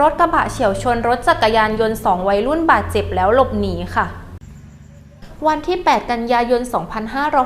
รถกระบะเฉียวชนรถจักรยานยนต์2วัยรุ่นบาดเจ็บแล้วหลบหนีค่ะ วันที่ 8 กันยายน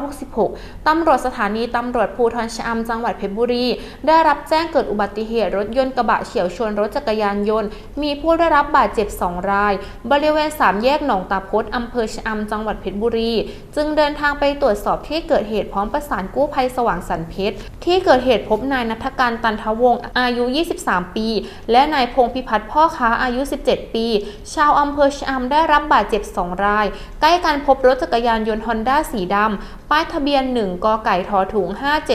2566 ตำรวจสถานีตำรวจภูธรชะอำจังหวัดเพชรบุรี ได้รับแจ้งเกิดอุบัติเหตุรถยนต์กระบะเฉียวชนรถจักรยานยนต์ มีผู้ได้รับบาดเจ็บ 2 ราย บริเวณสามแยกหนองตาพดอำเภอชะอำจังหวัดเพชรบุรี จึงเดินทางไปตรวจสอบที่เกิดเหตุพร้อมประสานกู้ภัยสว่างสันเพชร ที่เกิดเหตุพบนายนัทการตันทวงศ์อายุ 23 ปี และนายพงพิพัฒน์พ่อค้าอายุ 17 ปี ชาวอำเภอชะอำได้รับบาดเจ็บ 2 ราย ใกล้กันพบรถจักรยานยนต์ฮอนด้าสีดำ ป้ายทะเบียน 1 กไก่ทอถุง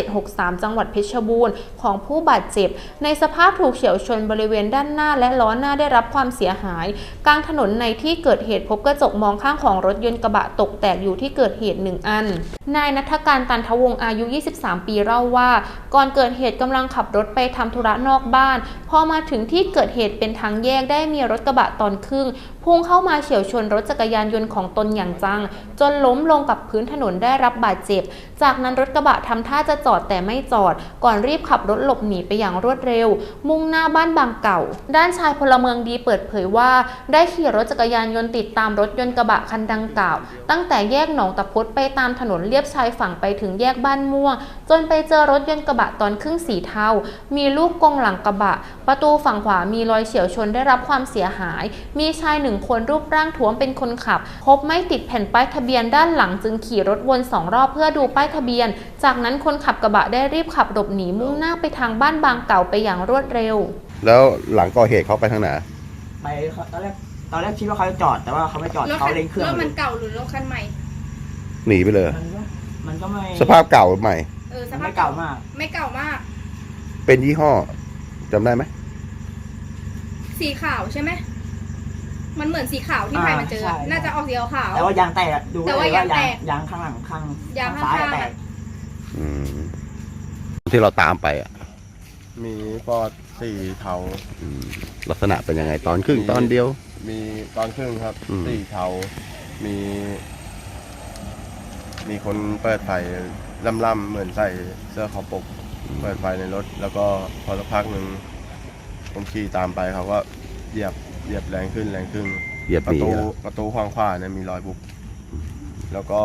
5763 จังหวัดเพชรบูรณ์ ของผู้บาดเจ็บ ในสภาพถูกเฉียวชนบริเวณด้านหน้าและล้อหน้าได้รับความเสียหาย กลางถนนในที่เกิดเหตุพบกระจกมองข้างของรถยนต์กระบะตกแตกอยู่ที่เกิดเหตุหนึ่งอัน นายนัทการตันทวงอายุ 23 ปีเล่าว่า ก่อนเกิดเหตุกำลังขับรถไปทำธุระนอกบ้าน พอมาถึงที่เกิดเหตุเป็นทางแยกได้มีรถกระบะตอนครึ่งพุ่งเข้ามาเฉียวชนรถจักรยานยนต์ของตนอย่างจังจนล้มลงกับพื้นถนนได้รับบาดเจ็บ จากนั้นรถกระบะทำท่าจะจอดแต่ไม่จอด ก่อนรีบขับรถหลบหนีไปอย่างรวดเร็ว มุ่งหน้าบ้านบางเก่า ด้านชายพลเมืองดีเปิดเผยว่า ได้ขี่รถจักรยานยนต์ติดตามรถยนต์กระบะคันดังกล่าว ตั้งแต่แยกหนองตะพดไปตามถนนเลียบชายฝั่งไปถึงแยกบ้านม่วง จนไปเจอรถยนต์กระบะตอนครึ่งสีเทา มีลูกกงหลังกระบะ ประตูฝั่งขวามีรอยเฉียวชนได้รับความเสียหาย มีชายหนึ่งคนรูปร่างท้วมเป็นคนขับ พบไม่ติดแผ่นป้ายทะเบียนด้านหลังจึงขี่รถวนสองรอบเพื่อดูป้ายทะเบียน จากนั้นคนขับกระบะได้รีบขับหลบหนีมุ่งหน้าไปทางบ้านบางเก่าไปอย่างรวดเร็ว แล้วหลังก่อเหตุเขาไปทางไหนไปเขาตอนแรกตอนแรกคิดว่าเขาจะจอดแต่ว่าเขาไม่จอดรถเขาคันเร่งเครื่องรถเลมัยนเก่าหรือรถคันใหม่ หนีไปเลย มันก็มันก็ไม่สภาพเก่าหรือใหม่ เออสมันภาพไม่เก่ามาก ไม่เก่ามาก เป็นยี่ห้อจำได้ไหมสีขาวใช่ไหม มันเหมือนสีขาวที่อ่าไผ่มาเจอใช่ น่าจะออกสีขาว แต่ว่ายางแตกอะดูแต่ได้ว่าเลยว่ายางแตยางกยางข้างหลังข้างยางข้างซ้ายอะๆแตอะกอืมที่เราตามไปอะมีฟอร์ดสี่เทา อืมลักษณะเป็นยังไงตอนครึ่งตอนเดียว มีตอนครึ่งครับอืม สี่เทา มี มีคนเปิดไฟล่ำๆเหมือนใส่เสื้อคอปก เปิดไฟในรถ แล้วก็พอสักพักหนึ่งผมขี่ตามไปเขาก็เหยียบ เหยียบแรงขึ้นแรงขึ้นเหยียบปหระนีตูเหรอประตูข้างขวาเนี่ยมีรอยบุบแล้วก็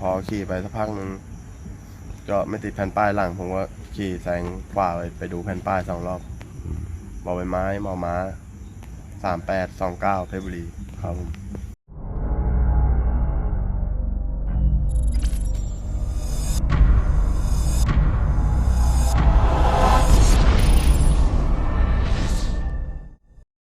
พอขี่ไปสักพักหนึ่งก็ไม่ติดแผ่นป้ายหลัง ผมก็ขี่แซงขวาไปไปดูแผ่นป้ายสองรอบบอใบไม้มอม้าสามแปดสองเก้าเพชรบุรีครับผม